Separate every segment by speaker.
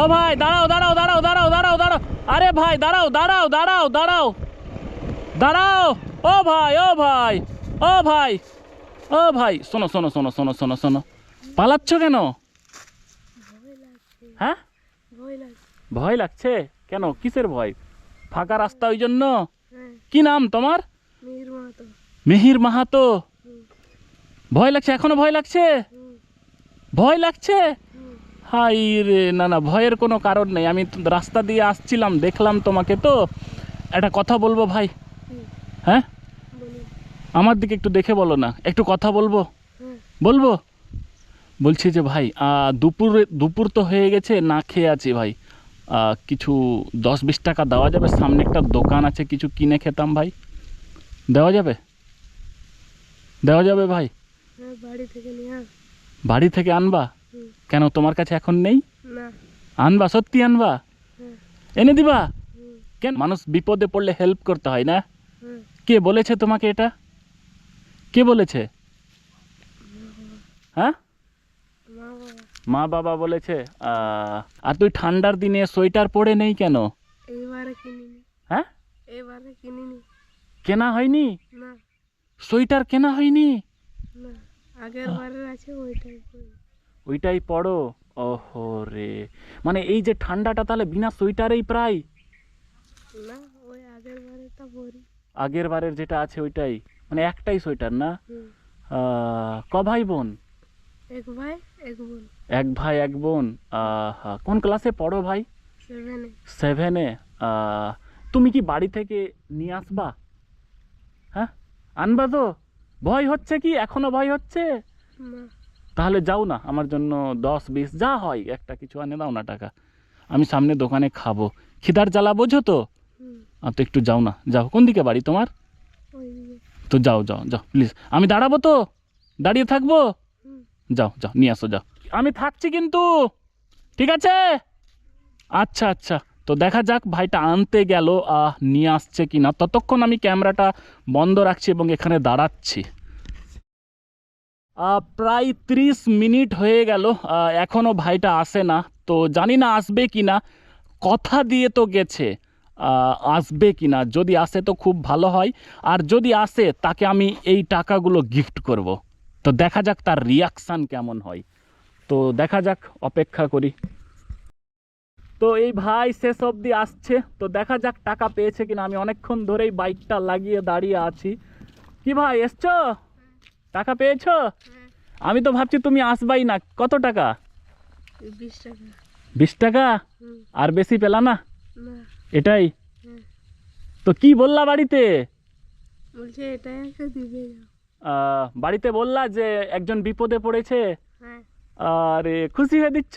Speaker 1: ও ভাই, দাঁড়াও দাঁড়াও দাঁড়াও দাঁড়াও দাঁড়াও দাঁড়াও। আরে ভাই, দাঁড়াও দাঁড়াও দাঁড়াও দাঁড়াও। দাঁড়াও। ও ভাই ও ভাই ও ভাই ও ভাই। শোনো শোনো শোনো শোনো শোনো শোনো। পালাচ্ছ কেন? হ্যাঁ?
Speaker 2: ভয় লাগছে?
Speaker 1: কেন? কিসের ভয়? ফাঁকা রাস্তা ওই জন্য? কি নাম তোমার?
Speaker 2: মিহির মাহাতো।
Speaker 1: ভয় লাগছে? এখনও ভয় লাগছে? ভয় লাগছে? হাই রে না না ভয়ের কোনো কারণ নেই। আমি রাস্তা দিয়ে আসছিলাম দেখলাম তোমাকে তো। একটা কথা বলব ভাই? হ্যাঁ? আমার দিকে একটু দেখে বলো না। একটু কথা বলব? বলব? বলছি যে ভাই দুপুরে দুপুর তো হয়ে গেছে না খেয়ে আছি ভাই। কিছু দশ বিশ টাকা দেওয়া যাবে। সামনে একটা দোকান আছে কিছু কিনে খেতাম ভাই। দেওয়া যাবে? দেওয়া যাবে ভাই?
Speaker 2: হ্যাঁ বাড়ি থেকে নিয়ে
Speaker 1: বাড়ি থেকে আনবা? কেন তোমার কাছে এখন নেই? আনবা সত্যি আনবা? এনে দিবা? কেন? মানুষ বিপদে পড়লে হেল্প করতে হয় না? কে বলেছে তোমাকে এটা? কে বলেছে? হ্যাঁ?
Speaker 2: মা বাবা।
Speaker 1: বলেছে আর তুই ঠান্ডার দিনে সোয়েটার পরে নেই কেন? হ্যাঁ? কেনা হয়নি? সোয়েটার কেনা হয়নি?
Speaker 2: আগের বারের আছে ওইটাই
Speaker 1: ওইটাই পড়ো? ওহো রে। মানে এই যে ঠান্ডাটা তাহলে বিনা সোয়েটারেই প্রায়?
Speaker 2: আগের
Speaker 1: বারের যেটা আছে ওইটাই? মানে একটাই সোয়েটার না? ক ভাই বোন?
Speaker 2: এক ভাই এক বোন।
Speaker 1: এক ভাই এক বোন? আহা, কোন ক্লাসে পড়ো ভাই?
Speaker 2: সেভেনে
Speaker 1: সেভেনে তুমি কি বাড়ি থেকে নিয়ে আসবা? হ্যাঁ? আনবা তো? ভয় হচ্ছে কি? এখনও ভয় হচ্ছে?
Speaker 2: না।
Speaker 1: তাহলে যাও না আমার জন্য দশ বিশ যা হয় একটা কিছু আনে দাও না টাকা। আমি সামনে দোকানে খাব। খিদার জ্বালা বোঝো তো? তো একটু যাও না। যাও কোন দিকে বাড়ি তোমার? তো যাও যাও যাও প্লিজ আমি দাঁড়াবো তো? দাঁড়িয়ে থাকব? যাও যাও নিয়ে আসো যাও। আমি থাকছি কিন্তু। ঠিক আছে? আচ্ছা আচ্ছা। তো দেখা যাক ভাইটা আনতে গেল। আহ, নিয়ে আসছে কি না ততক্ষণ আমি ক্যামেরাটা বন্ধ রাখছি এবং এখানে দাঁড়াচ্ছি। প্রায় ত্রিশ মিনিট হয়ে গেল এখনও ভাইটা আসে না, তো জানি না আসবে কি না, কথা দিয়ে তো গেছে আসবে কি না, যদি আসে তো খুব ভালো হয়, আর যদি আসে তাকে আমি এই টাকাগুলো গিফট করব। তো দেখা যাক তার রিয়াকশান কেমন হয়। তো দেখা যাক, অপেক্ষা করি। তো এই ভাই শেষ অবধি আসছে, তো দেখা যাক টাকা পেয়েছে কিনা। আমি অনেকক্ষণ ধরেই বাইকটা লাগিয়ে দাঁড়িয়ে আছি। কি ভাই, এসছো? টাকা পেয়েছ?
Speaker 2: হ্যাঁ।
Speaker 1: আমি তো ভাবছি তুমি আসবাই না। কত টাকা?
Speaker 2: বিশ টাকা।
Speaker 1: আর বেশি পেলা না? এটাই?
Speaker 2: হ্যাঁ।
Speaker 1: তো কি বললা বাড়িতে? বাড়িতে বললা যে একজন বিপদে পড়েছে।
Speaker 2: হ্যাঁ।
Speaker 1: আরে খুশি হয়ে দিচ্ছ?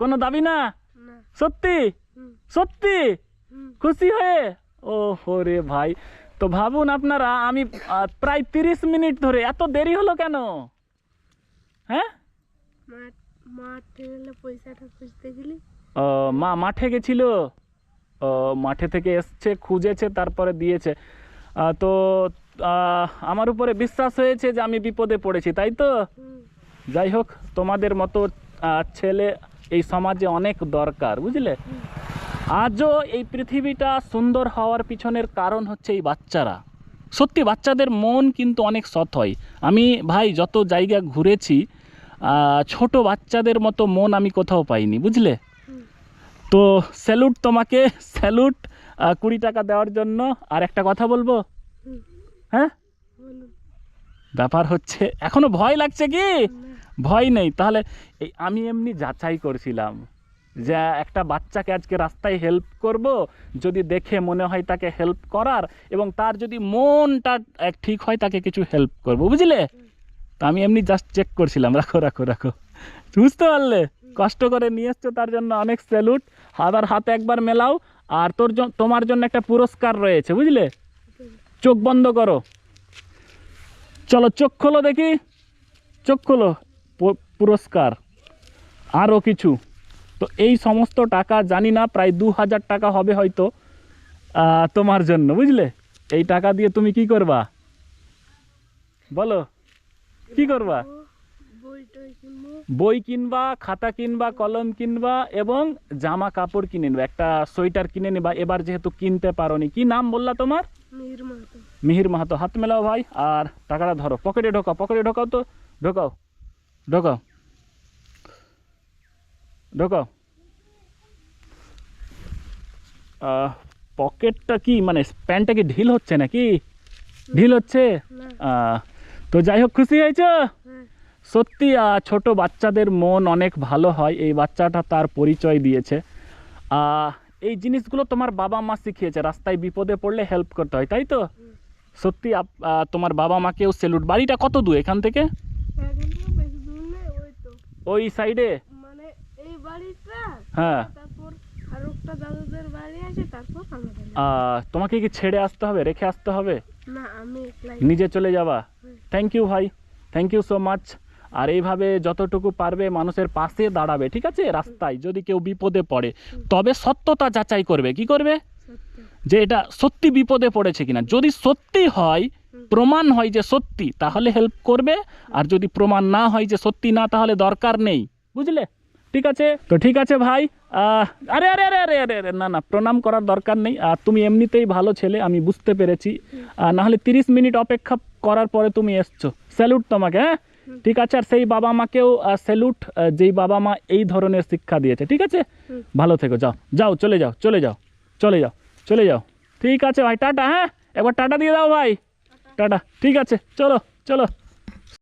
Speaker 1: কোনো দাবি না?
Speaker 2: না।
Speaker 1: সত্যি? সত্যি? খুশি হয়ে? ও রে ভাই। তো ভাবুন আপনারা আমি প্রায় তিরিশ মিনিট ধরে এত দেরি হলো কেন? হ্যাঁ? ও, মা মাঠে গেছিল। ও, মাঠে থেকে এসছে খুঁজেছে তারপরে দিয়েছে। তো আমার উপরে বিশ্বাস হয়েছে যে আমি বিপদে পড়েছি তাই তো? যাই হোক তোমাদের মতো ছেলে এই সমাজে অনেক দরকার বুঝলে? আজও এই পৃথিবীটা সুন্দর হওয়ার পিছনের কারণ হচ্ছে এই বাচ্চারা। সত্যি বাচ্চাদের মন কিন্তু অনেক সৎ হয়। আমি ভাই, যত জায়গা ঘুরেছি ছোট বাচ্চাদের মতো মন আমি কোথাও পাইনি, বুঝলে? তো স্যালুট তোমাকে, স্যালুট কুড়ি টাকা দেওয়ার জন্য আর একটা কথা বলব? হ্যাঁ? ব্যাপার হচ্ছে, এখনও ভয় লাগছে কি? ভয় নেই। তাহলে আমি এমনি যাচাই করছিলাম। যে একটা বাচ্চাকে আজকে রাস্তায় হেল্প করব, যদি দেখে মনে হয় তাকে হেল্প করার এবং তার যদি মনটা ঠিক হয় তাকে কিছু হেল্প করব, বুঝলে? তা আমি এমনি জাস্ট চেক করছিলাম। রাখো রাখো রাখো। বুঝতে পারলে? কষ্ট করে নিয়ে এসছো, তার জন্য অনেক স্যালুট আবার হাতে একবার মেলাও, আর তোর তোমার জন্য একটা পুরস্কার রয়েছে, বুঝলে? চোখ বন্ধ করো। চলো, চোখ খোলো দেখি। চোখ খোলো। পুরস্কার। আরও কিছু। তো এই সমস্ত টাকা জানি না প্রায় দু হাজার টাকা হবে হয়তো আহ, তোমার জন্য বুঝলে? এই টাকা দিয়ে তুমি কি করবা? বলো কি করবা?
Speaker 2: বই কিনবা
Speaker 1: খাতা কিনবা কলম কিনবা এবং জামা কাপড় কিনে নেবা একটা সোয়েটার কিনে নেবা এবার যেহেতু কিনতে পারোনি। কি নাম বললা তোমার?
Speaker 2: মিহির মাহাতো।
Speaker 1: হাত মেলাও ভাই আর টাকাটা ধরো পকেটে ঢোকাও পকেটে ঢোকাও তো ঢোকাও ঢোকাও। আহ, পকেটটা কি মানে প্যান্টটা কি ঢিল হচ্ছে নাকি? ঢিল হচ্ছে? তো যাই হোক খুশি হয়েছো?
Speaker 2: হ্যাঁ।
Speaker 1: সত্যি ছোট বাচ্চাদের মন অনেক ভালো হয়। এই বাচ্চাটা তার পরিচয় দিয়েছে। এই জিনিসগুলো তোমার বাবা মা শিখিয়েছে। রাস্তায় বিপদে পড়লে হেল্প করতে হয় তাই তো? সত্যি আপ- তোমার বাবা মাকেও সেলুট বাড়িটা কত দূর এখান থেকে?
Speaker 2: ওই
Speaker 1: সাইডে হ্যাঁ। তোমাকে কি ছেড়ে আসতে হবে রেখে আসতে হবে? নিজে চলে যাবা? থ্যাংক ইউ ভাই। থ্যাংক ইউ সো মাচ আর এইভাবে যতটুকু পারবে মানুষের পাশে দাঁড়াবে ঠিক আছে? রাস্তায় যদি কেউ বিপদে পড়ে তবে সত্যতা যাচাই করবে। কি করবে? যে এটা সত্যি বিপদে পড়েছে কিনা। যদি সত্যি হয় প্রমাণ হয় যে সত্যি তাহলে হেল্প করবে। আর যদি প্রমাণ না হয় যে সত্যি না তাহলে দরকার নেই। বুঝলে? ঠিক আছে? তো ঠিক আছে ভাই। আরে আরে আরে আরে আরে আরে না না প্রণাম করার দরকার নেই। আর তুমি এমনিতেই ভালো ছেলে আমি বুঝতে পেরেছি। আর নাহলে তিরিশ মিনিট অপেক্ষা করার পরে তুমি এসছো। স্যালুট তোমাকে হ্যাঁ? ঠিক আছে আর সেই বাবা মাকেও স্যালুট যেই বাবা মা এই ধরনের শিক্ষা দিয়েছে ঠিক আছে? ভালো থেকো যাও যাও চলে যাও চলে যাও চলে যাও চলে যাও। ঠিক আছে ভাই টাটা হ্যাঁ? একবার টাটা দিয়ে দাও ভাই। টাটা ঠিক আছে চলো চলো।